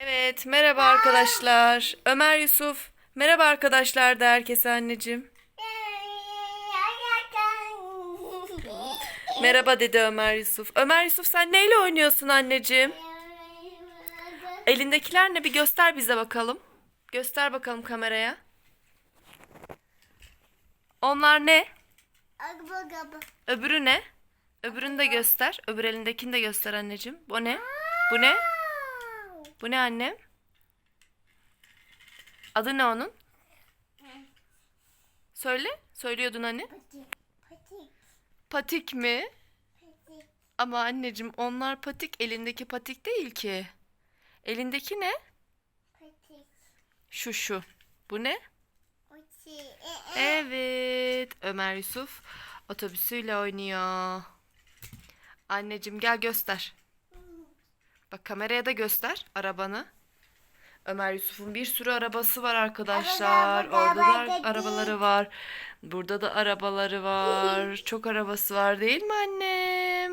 Evet, merhaba arkadaşlar. Ömer Yusuf. Merhaba arkadaşlar da herkese anneciğim. Merhaba dedi Ömer Yusuf. Ömer Yusuf sen neyle oynuyorsun anneciğim? Elindekiler ne bir göster bize bakalım. Göster bakalım kameraya. Onlar ne? Öbürü ne? Öbürünü de göster. Öbür elindekini de göster anneciğim. Bu ne? Bu ne? Bu ne annem? Adı ne onun? Söyle. Söylüyordun hani. Patik mi? Ama anneciğim onlar patik. Elindeki patik değil ki. Elindeki ne? Şu şu. Bu ne? Evet. Ömer Yusuf otobüsüyle oynuyor. Anneciğim gel göster. Bak kameraya da göster arabanı. Ömer Yusuf'un bir sürü arabası var arkadaşlar. Araba, Orada da araba, arabaları var. Burada da arabaları var. Çok arabası var değil mi anne?